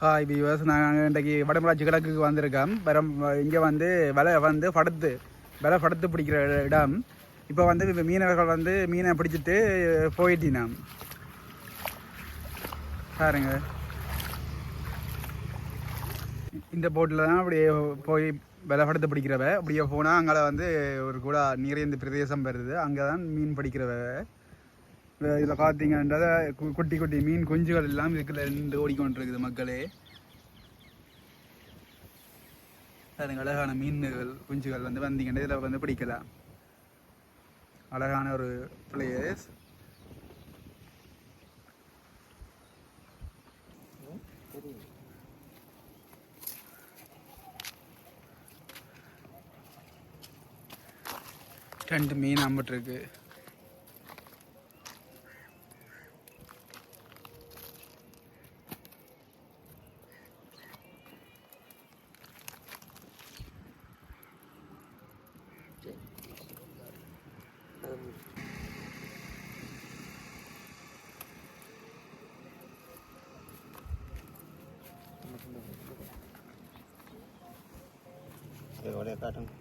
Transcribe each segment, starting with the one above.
Hi viewers நாங்கள் இன்றைக்கி வடமராட்சி கிழக்குக்கு வந்திருக்கோம். வரம் இங்கே வந்து வலை வந்து படுத்து வலை படுத்து பிடிக்கிற இடம். இப்போ வந்து இப்போ மீனவர்கள் வந்து மீனை பிடிச்சிட்டு போயிட்டினாம். பாருங்க. இந்த போட்டில் தான் அப்படியே போய் விலை படுத்து பிடிக்கிறவ. அப்படியே போனால் அங்கே வந்து ஒரு கூட நிறைந்த பிரதேசம் வருது. அங்கே தான் மீன் பிடிக்கிறவ. இதில் பார்த்தீங்கன்றத கு- குட்டி குட்டி மீன் குஞ்சுகள் எல்லாம் இதுக்குள்ள இருந்து ஓடிக்கொண்டிருக்குது மக்களே. அதுங்க அழகான மீன்கள் குஞ்சுகள் வந்து வந்தீங்கன்னா இதில் வந்து பிடிக்கலாம். அழகான ஒரு பிளேஸ் ரெண்டு மீன் அம்பிட்டுருக்கு எவ்வளோ காட்டும் இது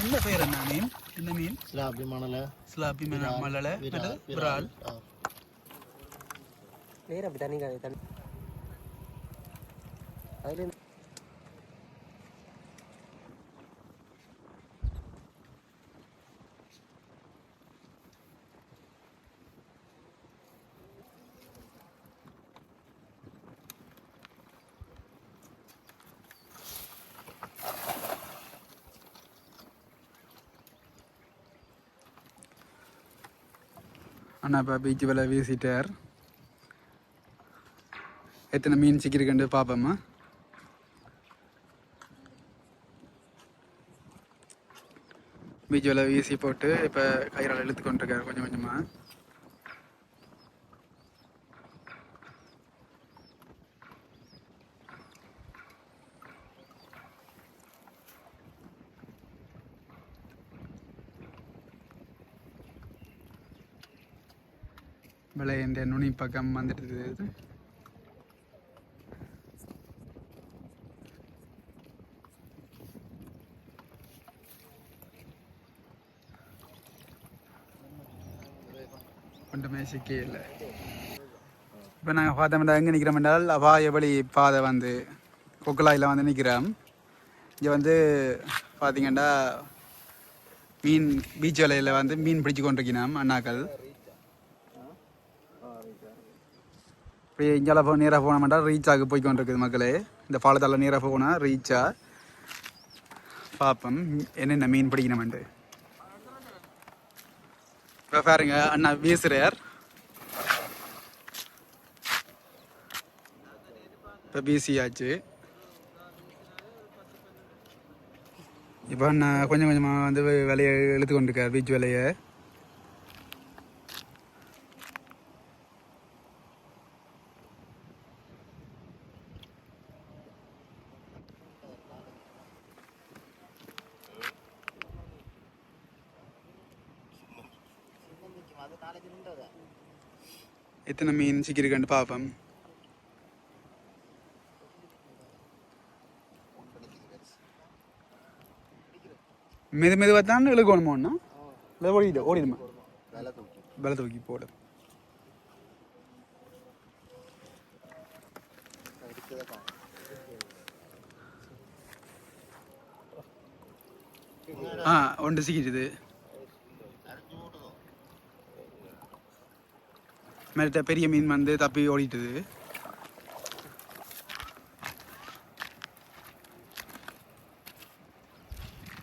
என்ன பேர் என்ன மீன்? என்ன மீன்? ஸ்லாபி மணலை. ஸ்லாப்பி மீன் மல்லலை விரால். நேரம் அப்படி தண்ணி காய் தண்ணி அதில் அண்ணா இப்போ பீச் வேலை வீசிட்டார் எத்தனை மீன் சிக்கிருக்குண்டு பார்ப்போம்மா பீச் வேலை வீசி போட்டு இப்போ கயிறால் இழுத்து கொண்டிருக்காரு கொஞ்சம் கொஞ்சமாக விலை என்ற நுனி பக்கம் வந்துட்டு ஒன்றுமே சிக்கே இல்லை இப்போ நாங்கள் பார்த்தோம்னா எங்கே நிற்கிறோம் என்றால் அபாய வழி பாதை வந்து கொக்கலாயில் வந்து நிற்கிறோம். இங்கே வந்து பார்த்தீங்கன்னா மீன் பீச் வலையில் வந்து மீன் பிடிச்சு கொண்டிருக்கிறோம் அண்ணாக்கள். இப்படி இங்கால போ நேராக போனோம்னா ரீச்சாக போய் கொண்டிருக்குது மக்களே. இந்த பாலத்தால் நேராக போனால் ரீச்சாக பார்ப்போம் என்னென்ன மீன் பிடிக்கணுமெண்டு இப்போ பாருங்க அண்ணா வீசுறார். இப்போ வீசியாச்சு. இப்போ அண்ணா கொஞ்சம் கொஞ்சமாக வந்து விலையை இழுத்து கொண்டிருக்கார் பீச் விலையை. எத்தனை மீன் சிக்கிருக்குன்னு பார்ப்போம் மெது மெதுவாக தான் இழுக்கணுமா ஒன்றா இல்லை ஓடிடு ஓடிடுமா விலை தூக்கி போடு ஆ ஒன்று சிக்கிடுது மேலே பெரிய மீன் வந்து தப்பி ஓடிட்டுது.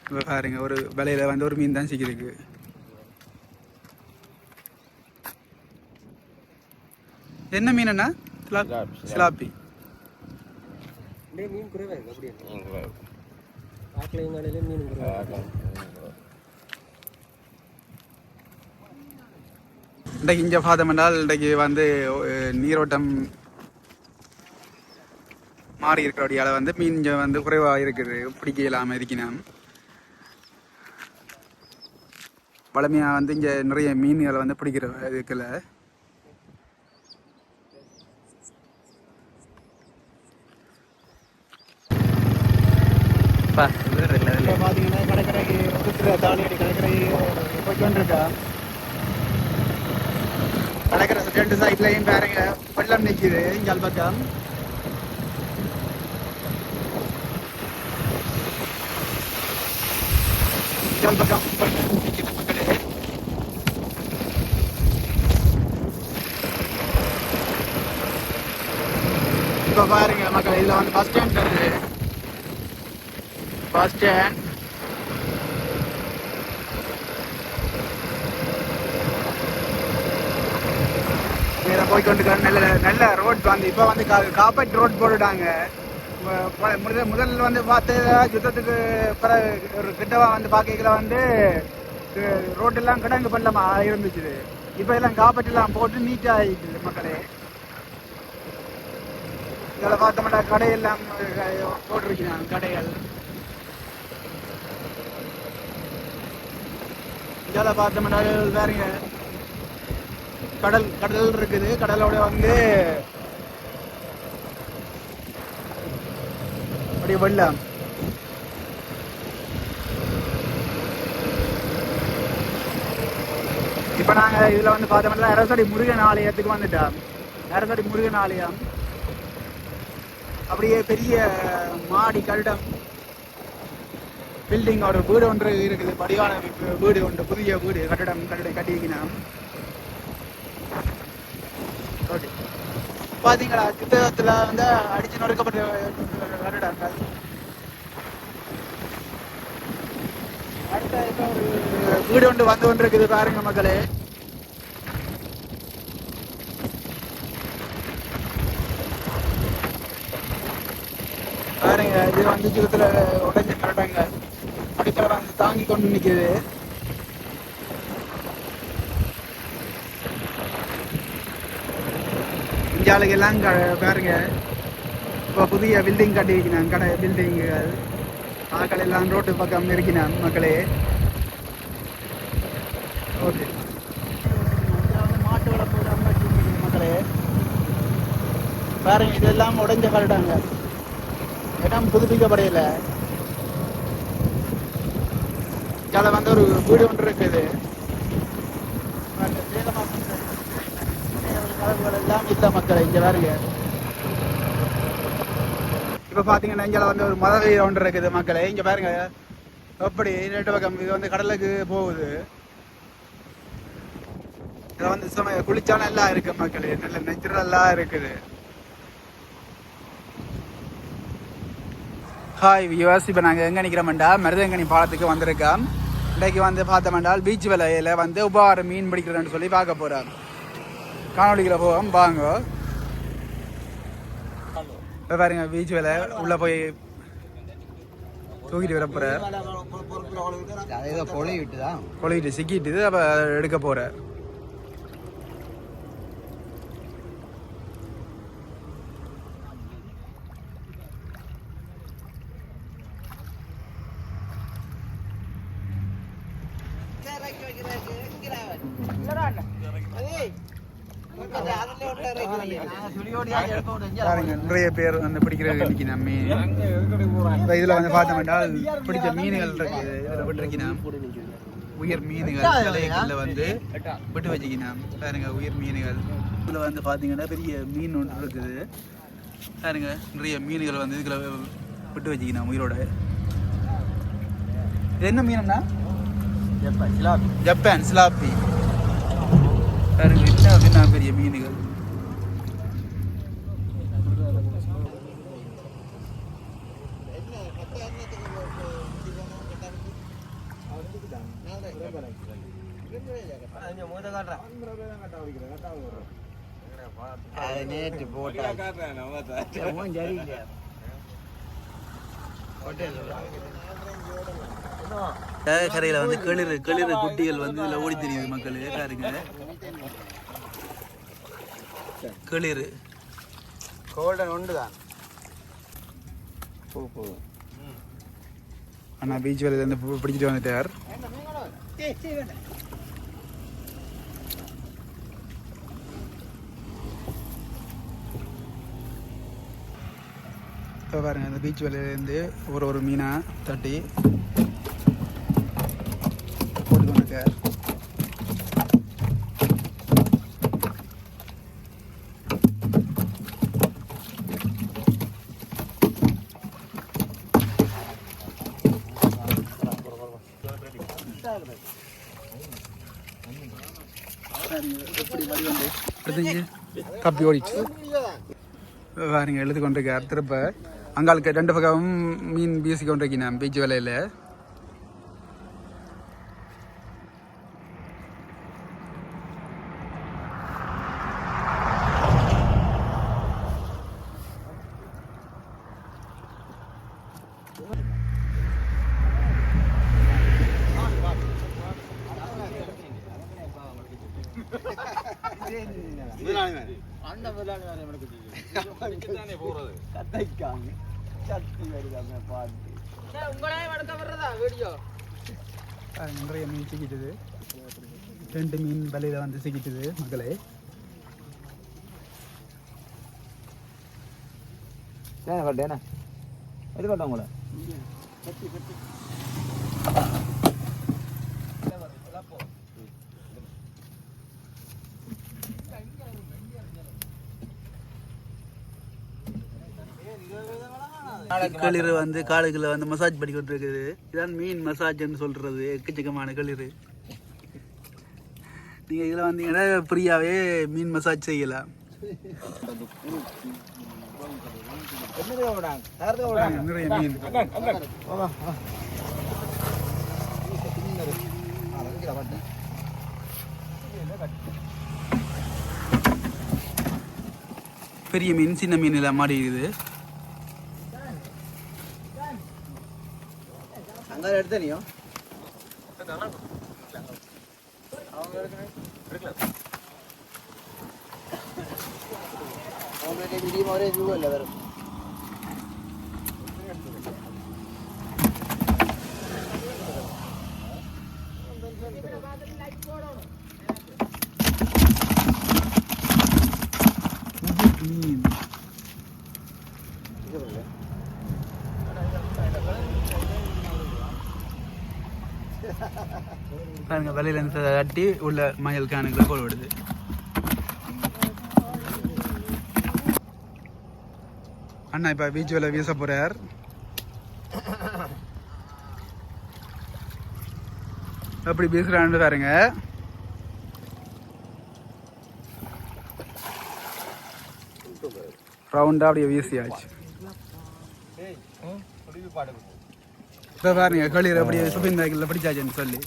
இப்போ பாருங்க ஒரு வலையில வந்து ஒரு மீன் தான் சிக்கிருக்கு என்ன மீன் அண்ணா? சிலாப்பி டே மீன் குறைவா இருக்கு அப்படியே. மீன் இன்றைக்கு இங்கே பார்த்தோம் என்றால் இன்றைக்கு வந்து நீரோட்டம் மாறி இருக்கிறபடியால் வந்து மீன் இங்கே வந்து குறைவாக இருக்குது பிடிக்க இல்லாமல் இருக்கணும் வளமையாக வந்து இங்கே நிறைய மீன்களை வந்து பிடிக்கிற இதுக்குல. பார்த்தீங்கன்னா கடற்கரைக்கு தாலியடி கடற்கரை போய்க்கொண்டிருக்கா நடக்கிற ரெண்டு சைட்லையும் பாருங்க வெள்ளம் நிற்கிது இங்கால் பக்கம் இங்கால் பக்கம் இப்போ பாருங்க மக்கள் இதில் வந்து பஸ் ஸ்டாண்ட் வருது பஸ் ஸ்டாண்ட் நேராக நல்ல நல்ல ரோட் வந்து இப்போ வந்து காப்பேட் ரோட் போட்டுட்டாங்க. முதல் முதல்ல வந்து பார்த்து யுத்தத்துக்கு பிறகு ஒரு கிட்டவா வந்து பார்க்கல வந்து ரோட்டெல்லாம் கிடங்கு பள்ளமா இருந்துச்சு. இப்போ எல்லாம் காப்பட் எல்லாம் போட்டு நீட்டாக ஆகிடுது மக்களே. இதில் பார்த்தோம்னா கடையெல்லாம் போட்டிருக்கிறாங்க கடைகள். இதில் பார்த்தோம்னா வேறங்க. கடல் கடல் இருக்குது. கடலோட வந்து அப்படியே வெள்ளம் இப்போ நாங்கள் இதில் வந்து பார்த்தோம்னா அரசடி முருகன் ஆலயத்துக்கு வந்துட்டோம். அரசடி முருகன் ஆலயம். அப்படியே பெரிய மாடி கட்டிடம் பில்டிங் ஒரு வீடு ஒன்று இருக்குது. படிவான வீடு ஒன்று புதிய வீடு. கட்டடம் கட்டிட கட்டியிருக்கிறான் ஓகே பாத்தீங்களா சித்தகத்தில் வந்து அடிச்சு நொறுக்கப்பட்ட கட்டிடங்கள் அடுத்த இப்போ ஒரு வீடு ஒன்று வந்து கொண்டு இருக்குது பாருங்க மக்களே. பாருங்க இது வந்து ஜீவத்தில் உடைஞ்ச கரட்டாங்க அடித்தள வந்து தாங்கி கொண்டு நிக்குது. இந்தியாவுக்கு எல்லாம் பாருங்க. இப்போ புதிய பில்டிங் கட்டி வைக்கிறாங்க கடை பில்டிங்குகள் ஆக்கள் எல்லாம் ரோட்டு பக்கம் இருக்கிறான் மக்களே. ஓகே. மாட்டு வளர்ப்பு மக்களே பாருங்க இதெல்லாம் உடைஞ்ச கருடாங்க. இடம் புதுப்பிக்கப்படையில இதில் வந்து ஒரு வீடு ஒன்று இருக்குது. எல்லாம் இல்லை மக்களை இங்கே பாருங்க. இப்போ பார்த்தீங்கன்னா இங்கே வந்து ஒரு மத வீடு ஒன்று இருக்குது மக்களை. இங்கே பாருங்க. எப்படி ரெண்டு பக்கம் இது வந்து கடலுக்கு போகுது. இதில் வந்து சமய குளிச்சா நல்லா இருக்கு மக்களே. நல்ல நெச்சுரலாக இருக்குது. ஹாய் வியூவர்ஸ் இப்போ நாங்கள் எங்கே நிற்கிறோம்டா மருதங்கனி பாலத்துக்கு வந்திருக்கோம். இன்றைக்கு வந்து பார்த்தோம்டால் பீச் விலையில் வந்து உபாரம் மீன் பிடிக்கிறதுன்னு சொல்லி பார்க்க போகிறோம் காணொலிகளை போவோம். வாங்க. இப்போ பாருங்க பீச் வேலை உள்ளே போய் தூக்கிட்டு வர போகிற விட்டுதான் கொழுகிட்டு சிக்கிட்டு அப்போ எடுக்க போகிற பாருங்க நிறைய பேர் வந்து பிடிக்கிறது மீன். இப்போ இதில் வந்து பார்த்தோம்னா பிடிச்ச மீன்கள் இருக்குது. இதில் விட்டுருக்கணும் உயிர் மீன்கள் தலைகளில் வந்து விட்டு வச்சுக்கணும் பாருங்க உயிர் மீன்கள். இதில் வந்து பார்த்தீங்கன்னா பெரிய மீன் ஒன்று இருக்குது. பாருங்க நிறைய மீன்கள் வந்து இதில் விட்டு வச்சுக்கணும் உயிரோட. இது என்ன மீனம்னா ஜப்பான் சிலாப்பி பாருங்க என்ன என்ன பெரிய மீன்கள். நேற்று போட்டா. சரியில்லை கரையில் வந்து களிறு களிறு குட்டிகள் வந்து இதில் ஓடி தெரியுது மக்கள் பாருங்க களிறு கோல்டன் ஒன்று தான். அண்ணா பீச் வேலையிலேருந்து பிடிச்சிட்டு வந்துட்டார் இப்போ பாருங்க இந்த பீச் வேலையிலேருந்து ஒரு ஒரு மீனாக தட்டி போட்டு வந்துட்டார் தப்பி ஓடிச்சு பாருங்க எழுதி கொண்டிருக்கார். திருப்ப அங்காளுக்கு ரெண்டு பக்கமும் மீன் வீசி கொண்டிருக்கேன் பீச் வேலையில். அந்த முதலாளி வேற எனக்கு போறது? கத்தைக்காங்க சக்தி வருதாங்க பாட்டு. பாருங்க, நிறைய மீன் சிக்கிட்டுது. ரெண்டு மீன் வலையில் வந்து சிக்கிட்டுது மக்களே. ஏன் கட்டேண்ணா எது கட்ட உங்களை? களிறு வந்து காலுக்குள்ள வந்து மசாஜ் பண்ணி கொண்டிருக்குது இதான் மீன் மசாஜ்னு சொல்றது எக்கச்சக்கமான களிறு நீங்க இதுல வந்தீங்கன்னா ஃப்ரீயாவே மீன் மசாஜ் செய்யலாம் நிறைய மீன் பெரிய மீன் சின்ன மீன் எல்லாம் மாடி இருக்குது எடுத்தனியோ அவங்களுக்கு மீடியம் ஒரே வியூ இல்லை வரும் மீன் பாருங்க வெளியில இருந்து தட்டி உள்ள மயில் கேனுக்குள்ள கோல் விடுது. அண்ணா இப்ப பீச் வேலை வீச போறார். அப்படி வீசுறான்னு பாருங்க. ரவுண்டா அப்படியே வீசியாச்சு. இப்போ பாருங்க களிர் அப்படியே சுபின் பேக்கில் பிடிச்சாச்சுன்னு சொல்லி.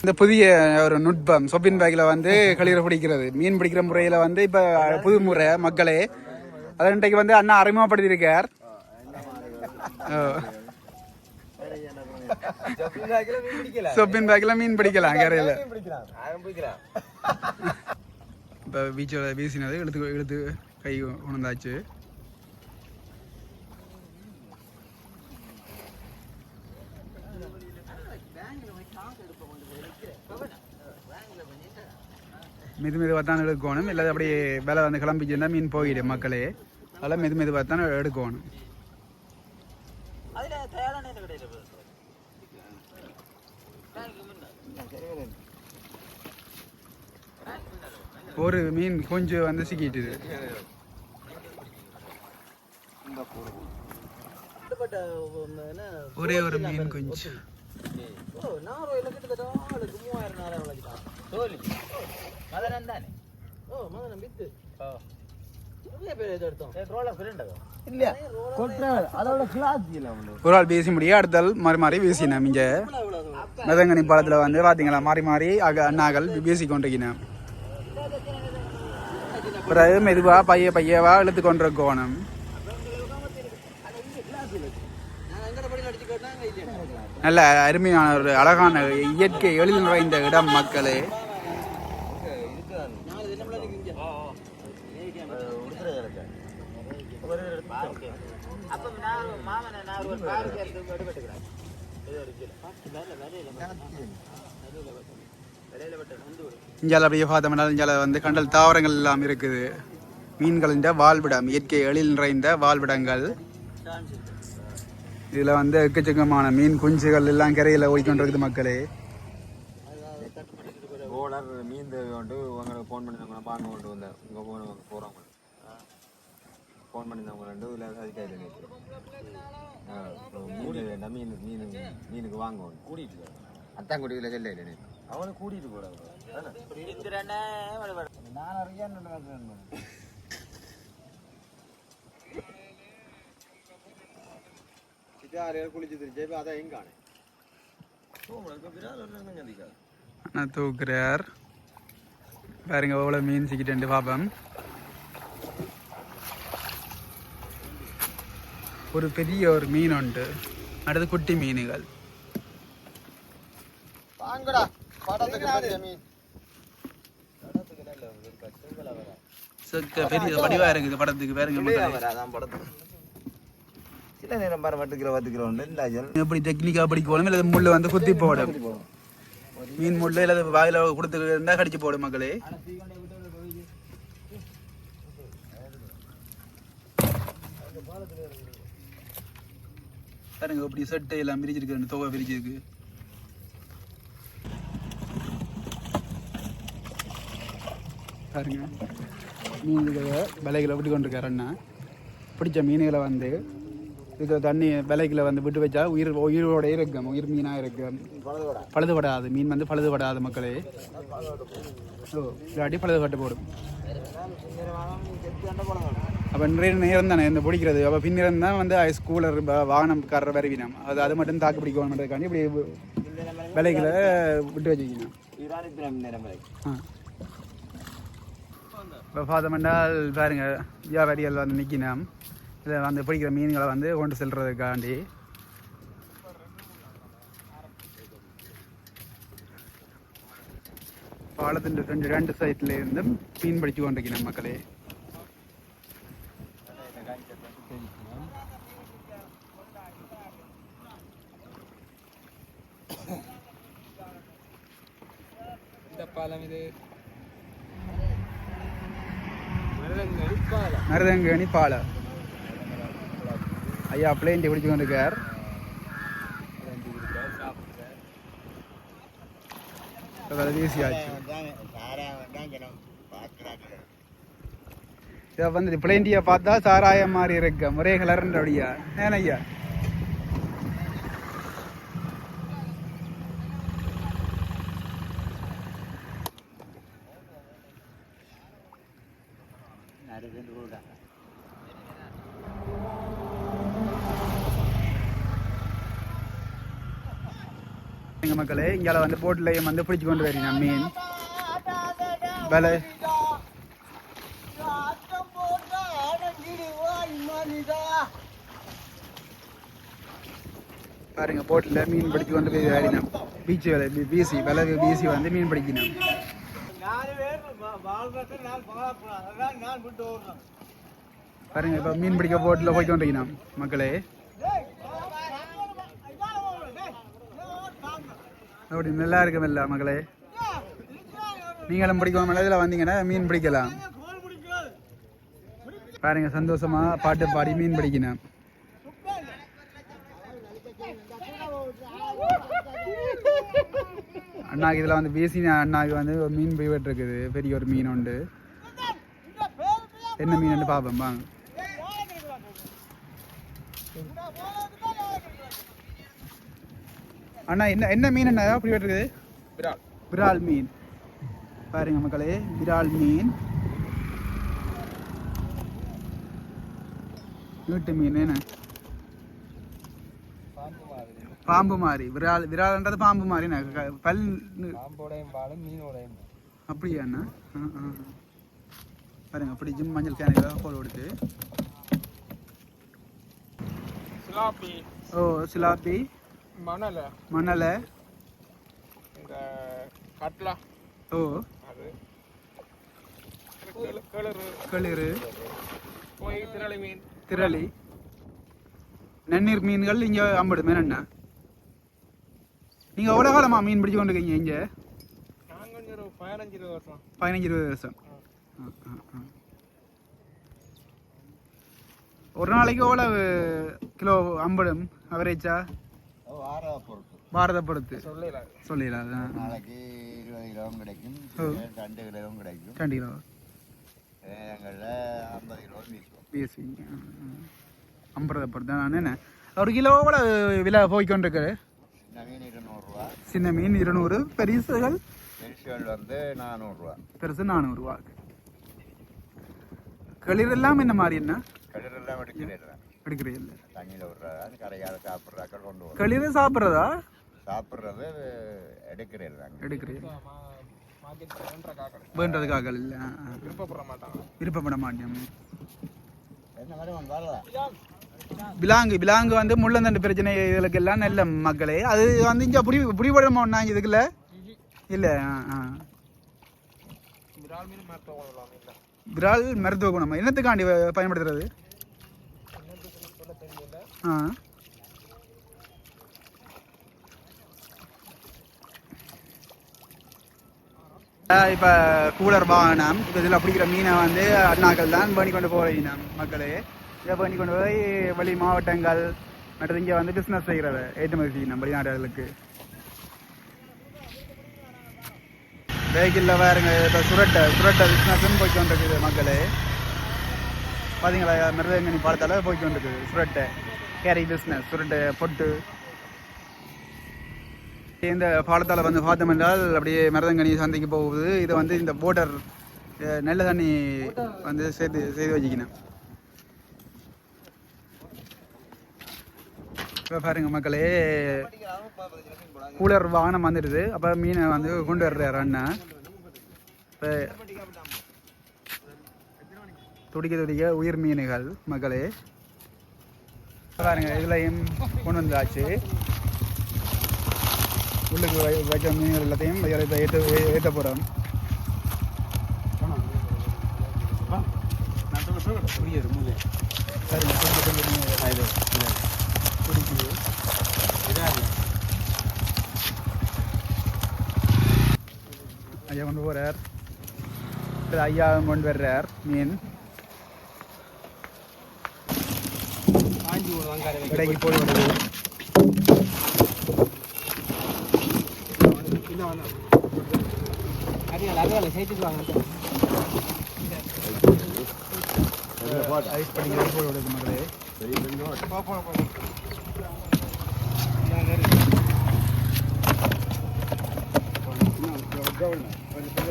இந்த புதிய ஒரு நுட்பம் சொப்பின் பேக்கில் வந்து களிரை பிடிக்கிறது. மீன் பிடிக்கிற முறையில் வந்து இப்போ புது முறை மக்களே. அதை இன்றைக்கு வந்து அண்ணா அறிமுகப்படுத்தியிருக்கார். சொப்பின் பேக்கில் மீன் பிடிக்கலாம் கரையில் இப்போ பீச்சோட வீசினது இழுத்து இழுத்து கை உணர்ந்தாச்சு. மெது மெதுவாக தான் எடுக்கணும். இல்லை அப்படியே வேலை வந்து கிளம்பிச்சுன்னா மீன் போயிடும் மக்களே. அதெல்லாம் மெது மெதுவாக தான் எடுக்கணும். ஒரு மீன் கொஞ்சம் வந்து சிக்கிட்டுது. ஒரே ஒரு மீன் கொஞ்சம். மதனம் தானே ஓ மதனம் வித்து ஒரு ஆள் பேசி முடிய அடுத்தால் மாறி மாறி பேசினோம் இங்கே மதங்கனி பாலத்தில் வந்து பார்த்தீங்களா மாறி மாறி அக அண்ணாக்கள் பேசி கொண்டிருக்கணும் பிறகு மெதுவாக பைய பையவா இழுத்து கொண்டிருக்கோணும் நான் எங்கட படியில் அடிச்சு கேட்டா அங்கே இல்லையா நல்ல அருமையான ஒரு அழகான இயற்கை எழில் நிறைந்த இடம் மக்களே நான் இது என்ன பிள்ளை இங்கே அப்போ நான் மாமனை நான் ஒரு பாருக்கு எடுத்து எடுத்துக்கிறேன் இது ஒரு கிலோ வேலை வேலையில் வேலையில் விட்டு வந்து விடு இஞ்சால அப்படியே பார்த்தோம்னா இஞ்சால வந்து கண்டல் தாவரங்கள் எல்லாம் இருக்குது. மீன்களின் வாழ்விடம் இயற்கை எழில் நிறைந்த வாழ்விடங்கள். இதில் வந்து எக்கச்சக்கமான மீன் குஞ்சுகள் எல்லாம் கரையில் ஓடிக்கொண்டிருக்குது மக்களே. ஓனர் மீன் தேவை கொண்டு உங்களுக்கு ஃபோன் பண்ணி நம்ம பாங்க கொண்டு வந்தேன். உங்கள் ஃபோன் போகிறவங்க ஃபோன் பண்ணி நம்ம ரெண்டு இல்லை அதுக்காக மீன் வேண்டாம் மீன் மீன் மீனுக்கு வாங்க கூட்டிகிட்டு அத்தாங்குடியில் செல்ல இல்லை அவனை கூட்டிகிட்டு போகிறாங்க நான் அறியா சிட்டாரியார் குளிச்சு திருச்சி அதான் எங்கானே தூக்குறார். பாருங்க எவ்வளோ மீன் சிக்கிட்டு பாப்போம். ஒரு பெரிய ஒரு மீன் உண்டு. அடுத்து குட்டி மீனுகள். பெரிய வடிவா இருக்குது படத்துக்கு. பாருங்க சில நேரம் பாரு உண்டு இல்லை எப்படி டெக்னிக்கா படிக்கணும் இல்லை முள்ளு வந்து குத்தி போடும். மீன் முள்ளு இல்லை வாயில கொடுத்து இருந்தா கடிச்சு போடும் மக்களே. பாருங்க இப்படி செட்டு எல்லாம் பிரிச்சிருக்கு ரெண்டு தொகை பிரிச்சிருக்கு பாருங்க மீன்களை விலைகளை விட்டு கொண்டிருக்காரு அண்ணா. பிடிச்ச மீன்களை வந்து இது தண்ணி விலைகளை வந்து விட்டு வச்சா உயிர் உயிரோட இருக்கும் உயிர் மீனாக இருக்கும். பழுதுபடாது மீன் வந்து பழுதுபடாது மக்களே. ஓ இல்லாட்டி பழுதுபட்டு போடும். அப்போ நிறைய நேரம் தானே இந்த பிடிக்கிறது. அப்போ பின்னிரம் தான் வந்து ஐஸ் கூலர் வாகனம் கர்ற வரவினம் அது அது மட்டும் தாக்கு பிடிக்கணுன்றதுக்காண்டி இப்படி விலைகளை விட்டு வச்சுக்கணும் ஆ. இப்போ பார்த்தோம்னால் பாருங்க வியாபாரிகள் வந்து நிற்கினோம். இதை வந்து பிடிக்கிற மீன்களை வந்து கொண்டு செல்றதுக்காண்டி. பாலத்தின் ரெண்டு ரெண்டு சைட்ல இருந்தும் மீன் பிடிச்சு கொண்டிருக்கணும் மக்களே. இந்த பாலம் இது மருதங்கனி பாலை ஐயா பிளேண்டி பிடிச்சு கொண்டிருக்கார் வீசியாச்சு இதை வந்து பிளேண்டியை பார்த்தா சாராயம் மாதிரி இருக்க. ஒரே கலர்ன்றபடியா ஏன் ஐயா? எங்கள் மக்களே இங்கே வந்து போட்டிலையும் வந்து பிடிச்சு கொண்டு வரீங்க மீன். வேலை? பாருங்க போட்டில் மீன் பிடிச்சி கொண்டு போய் வேறினோம் பீச்சு விலை பிசி விலை பிசி வந்து மீன் பிடிக்கணும். பாருங்க இப்போ மீன் பிடிக்க போட்டில் போய் கொண்டிருக்கணும் மக்களே. அப்படி நல்லா இருக்கும் இல்ல மக்களே. நீங்களும் பிடிக்கும் இதில் வந்தீங்கன்னா மீன் பிடிக்கலாம். பாருங்க சந்தோஷமா பாட்டு பாடி மீன் பிடிக்கணும். அண்ணாக்கு இதில் வந்து பேசி அண்ணாக்கு வந்து ஒரு மீன் போய்விட்டு இருக்குது பெரிய ஒரு மீன் உண்டு. என்ன மீன் பார்ப்போம் வாங்க. அண்ணா என்ன என்ன மீன் அண்ணா? அப்படி இருக்குது விரால். விரால் மீன். பாருங்க மக்களே விரால் மீன். நீட்டு மீன் என்ன? பாம்பு மாதிரி விரால் விரால்ன்றது பாம்பு மாதிரி என்ன? க- பல் பாம்போடையும் பாலும் மீனோடையும். ஆ, ஆ. பாருங்க அப்படி ஜிம் மஞ்சள் கேனில் போட கொடுத்து சிலாப்பி. ஓ சிலாப்பி. மணல். மணலை. இந்த கட்லா. ஓ. அது. கிளறு திரளி மீன். திரளி. நன்னீர் மீன்கள் இங்கே ஐம்பது மேனண்ணா நீங்கள் எவ்வளோ காலமா மீன் பிடிச்சு கொண்டு இருக்கீங்க இங்கே? பதினஞ்சு இருபது வருஷம். பதினஞ்சு இருபது வருஷம் ஆ, ஆ, ஆ. ஒரு நாளைக்கு எவ்வளவு கிலோ ஐம்பதும் அவரேஜா ஆறாவ பொறுப்பு பாரத பொறுத்து. சொல்லல சொல்லிடலாம். நாளைக்கு இருபது கிலோவும் கிடைக்கும் ஓ. ரெண்டு கிலோவும் கிடைக்கும் ரெண்டு கிலோ. எங்களில் ஐம்பது கிலோ வீசுவோம் பேசுவீங்க ஐம்பதை பொறுத்து. தான் என்ன? ஒரு கிலோ எவ்வளவு விலை போய்க்கொண்டிருக்கு இருநூறுவா சின்ன மீன் இருநூறு பெரிசுகள் பெருசுகள் வந்து நானூறுரூவா பெருசு நானூறுரூவா களிரெல்லாம் என்ன மாதிரி என்ன? கதிரெல்லாம் எடுக்கிறேன் எடுக்கிறீங்க தண்ணியில் விடுறதா? கரையால் சாப்பிட்றாக்கள் கொண்டு வரும் களிறு சாப்பிட்றதா? சாப்பிட்றது எடுக்கிறேன் காக்கடை வேண்டதுக்காக இல்லை. விருப்பப்பட மாட்டாங்க. விருப்பப்பட மாட்டேன். என்ன மாதிரி வரல பிலாங்கு பிலாங்கு வந்து முள்ளந்தண்டு பிரச்சனை இதுகளுக்கு எல்லாம் நல்ல மக்களே. அது வந்து இங்கே புடி புடிபடமா இதுக்குள்ள? இல்லை ஆ ஆ. விரால் மருத்துவ குணம் என்னத்துக்காண்டி பயன்படுத்துறது? ஆ. இப்போ கூலர் வாகனம் இப்போ இதில் பிடிக்கிற மீனை வந்து அண்ணாக்கள் தான் பண்ணி கொண்டு போகிறீங்க மக்களே. இதை பண்ணி கொண்டு போய் வெளி மாவட்டங்கள் மற்றது இங்கே வந்து பிஸ்னஸ் செய்கிறத ஏற்றுமதி செய்யணும் வெளிநாடுகளுக்கு. வெஹிக்கிளில் வேறுங்க இப்போ சுரட்டை சுரட்டை பிஸ்னஸ்ன்னு போய் கொண்டிருக்குது மக்களே. பார்த்தீங்களா மிருதங்கனி பாடத்தால போய் கொண்டிருக்குது சுரட்டை. கேரி பிஸ்னஸ் சுரட்டை பொட்டு. இந்த பாலத்தால் வந்து பார்த்தோம் என்றால் அப்படியே மருதங்கனி சந்தைக்கு போகுது. இது வந்து இந்த போட்டர் நல்ல தண்ணி வந்து சேர்த்து செய்து வச்சுக்கணும் இப்போ பாருங்க மக்களே. கூலர் வாகனம் வந்துடுது. அப்போ மீனை வந்து கொண்டு வர்றாரு அண்ணன். இப்போ துடிக்க துடிக்க உயிர் மீன்கள் மக்களே. பாருங்க இதுலையும் கொண்டு வந்தாச்சு. உள்ளுக்கு வை- வைக்க மீன்கள் எல்லாத்தையும் ஏற்ற ஏற்ற போகிறோம் சரிங்க மீன்கள் துடிக்குது ஐயா கொண்டு போகிறார் ஐயா கொண்டு வர்றார். மீன். கடைக்கு போய் வருது ஐஸ் படிக்கிற போய் விடுது மக்களே போ போ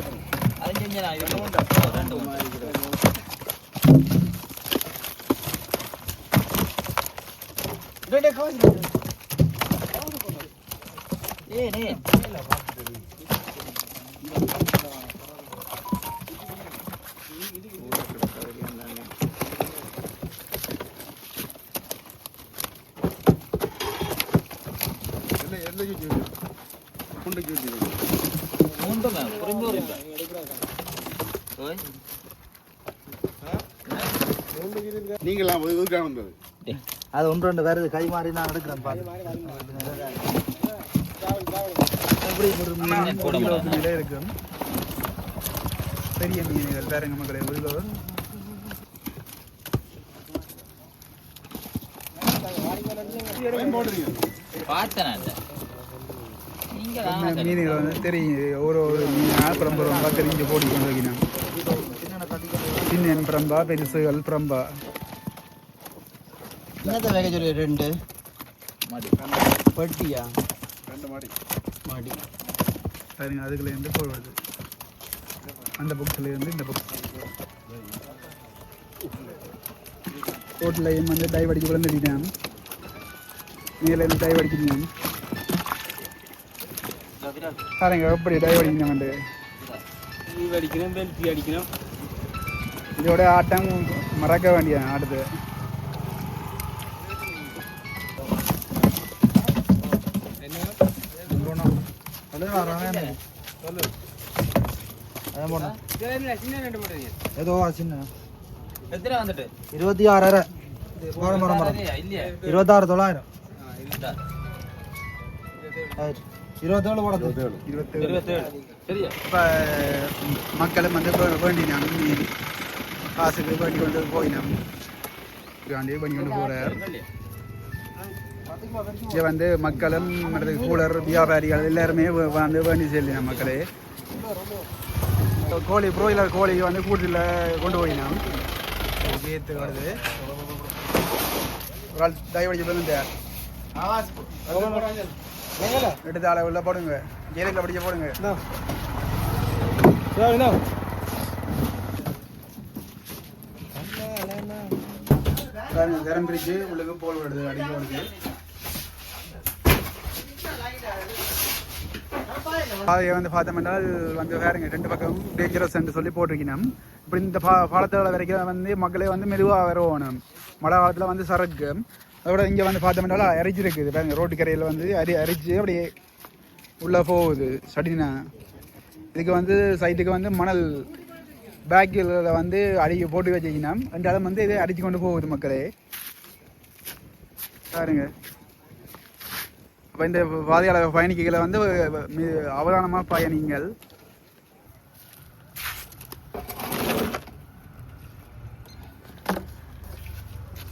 போ நீங்களாம் இதுக்காக வந்தது அது ஒன்று ரெண்டு வருது கை மாறி நான் எடுக்கிறேன் பாரு. எப்படி ஒரு மீன் இருக்கும் பெரிய மீன்கள் பாருங்க மக்களே ஒரு கிலோ. இந்த மீன்கள் வந்து தெரியும் ஒரு ஒரு மீனாக பிரம்ப ரொம்ப தெரிஞ்சு போடி கொண்டு வைக்கணும் சின்ன பிரம்பா பெருசுகள் பிரம்பா. என்னத்தை வேக சொல்லி ரெண்டு? பட்டியா? ரெண்டு மாடி. மாடி. பாருங்க அதுக்குள்ள இருந்து போடுவது அந்த புக்ஸ்ல இருந்து இந்த புக்ஸ் ரோட்லையும் வந்து டைவ் அடிச்சு விழுந்துட்டான் மேலே இருந்து டைவ் அடிச்சிருந்தான் பாருங்க எப்படி டைவ் அடிக்கணும் அடிக்கணும் பெல்ட் அடிக்கணும். இதோட ஆட்டம் மறக்க வேண்டிய அடுத்து. ஏதோ சின்ன எத்தனை வந்துட்டு இருபத்தி ஆறரை மரம் மரம் இருபத்தாறு தொள்ளாயிரம் இருபத்தேழு போட இருபத்தேழு சரியா இப்போ மக்களும் வந்து வேண்டினாங்க காசுக்கு வேண்டி கொண்டு பண்ணி கொண்டு போகிறார் இங்கே வந்து மக்களும் மற்றது கூலர் வியாபாரிகள் எல்லாருமே வந்து வேண்டி செல்லினோம் மக்களே. கோழி ப்ரோயிலர் கோழி வந்து கூட்டில் கொண்டு போயினோம் ஏற்று வருது. ஒரு ஆள் தயவடிச்சு வந்துட்டார் எடுத்து ஆளை உள்ள போடுங்க. ஜெயிலில் படிக்க போடுங்க. கரம் திறம் பிரிச்சு உள்ளுக்கு போல் விடுது அடிக்க விடுது பாதையை வந்து பார்த்தோம்னால் வந்து வேறுங்க ரெண்டு பக்கம் டேஞ்சரஸ் என்று சொல்லி போட்டிருக்கணும் இப்படி இந்த பா பாலத்தோட வரைக்கும் வந்து மக்களே வந்து மெதுவாக வரணும். மழை காலத்தில் வந்து சரக்கு. அதோட இங்கே வந்து பார்த்தோம்னால அரிச்சு இருக்குது. பாருங்க ரோட்டு கரையில் வந்து அரி அரிச்சு அப்படியே உள்ளே போகுது. சடினா இதுக்கு வந்து சைட்டுக்கு வந்து மணல் பேக்கில் வந்து அடிக்க போட்டு வச்சிக்கணும் ரெண்டாலும் வந்து இதை அடித்து கொண்டு போகுது மக்களே. பாருங்கள் இந்த பாதையாளர் பயணிகளை வந்து மி- அவதானமா பயணிங்கள்.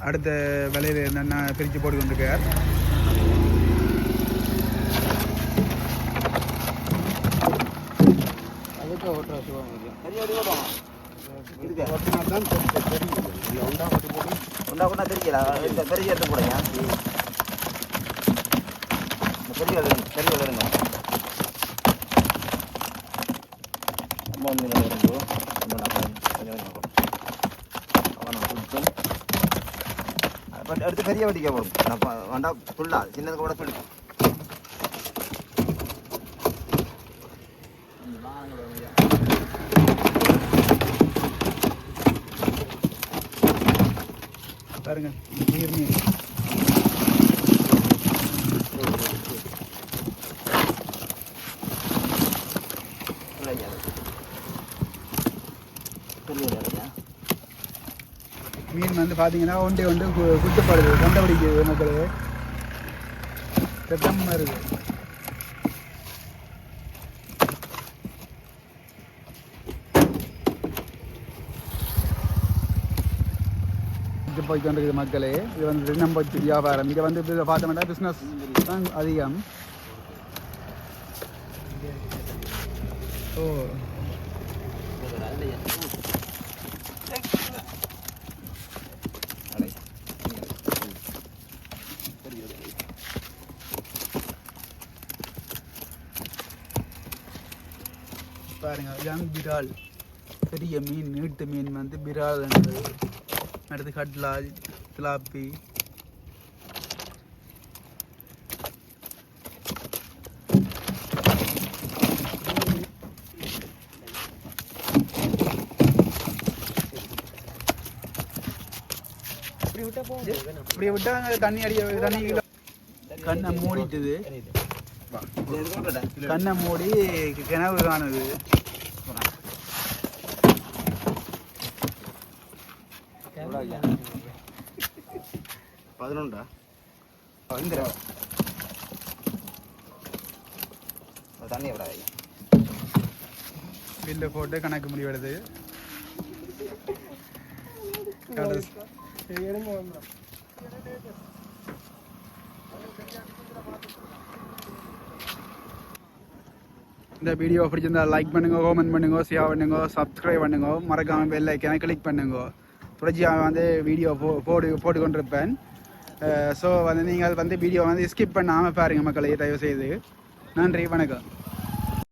அடுத்த விலையில் என்னென்ன பிரித்து போட்டு கொண்டிருக்கார். அதுக்கு ஓட்டுற சுகம் உண்டா கொண்டா தெரியல பெரிய எடுத்து போடுங்க. பெரிய எடுங்க பெரிய எடுங்க அம்மா வந்து இதில் வரும்போ கொஞ்சம் நான் பெரிய வட்டிக்க போடும் நான் வேண்டாம் ஃபுல்லா சின்னது கூட ஃபுல் பாருங்க நீர் மீன் பெரிய எடுங்க மீன் வந்து பார்த்தீங்கன்னா ஒன்றே ஒன்று கு- குட்டுப்படுது கண்டுபிடிக்குது மக்களே. ரத்தம் வருது இது போய் கொண்டிருக்குது மக்களே. இது வந்து நம்பச்சு வியாபாரம். இங்கே வந்து இது பார்த்தோம்னா பிஸ்னஸ் தான் அதிகம். ஓ பாருங்க இதுதான் பிரால். பெரிய மீன் நீட்டு மீன் வந்து என்பது. அடுத்து கட்லா திலாப்பி. இப்படி விட்டா தண்ணி அடிக்க தண்ணி கண்ணை மூடிட்டுது. கண்ணை மூடி கிணறு காணுது. பதினொன்றா இந்த தண்ணி பில்லு போட்டு கணக்கு முடிவெடுது இந்த வீடியோ பிடிச்சிருந்தா லைக் பண்ணுங்க கமெண்ட் பண்ணுங்க ஷேர் பண்ணுங்க சப்ஸ்கிரைப் பண்ணுங்க. மறக்காம பெல் ஐக்கனை கிளிக் பண்ணுங்க. புரட்சியாக வந்து வீடியோ போ போடு போட்டு கொண்டிருப்பேன் ஸோ வந்து நீங்கள் வந்து வீடியோ வந்து ஸ்கிப் பண்ணாமல் பாருங்கள் மக்களை தயவு செய்து நன்றி வணக்கம்.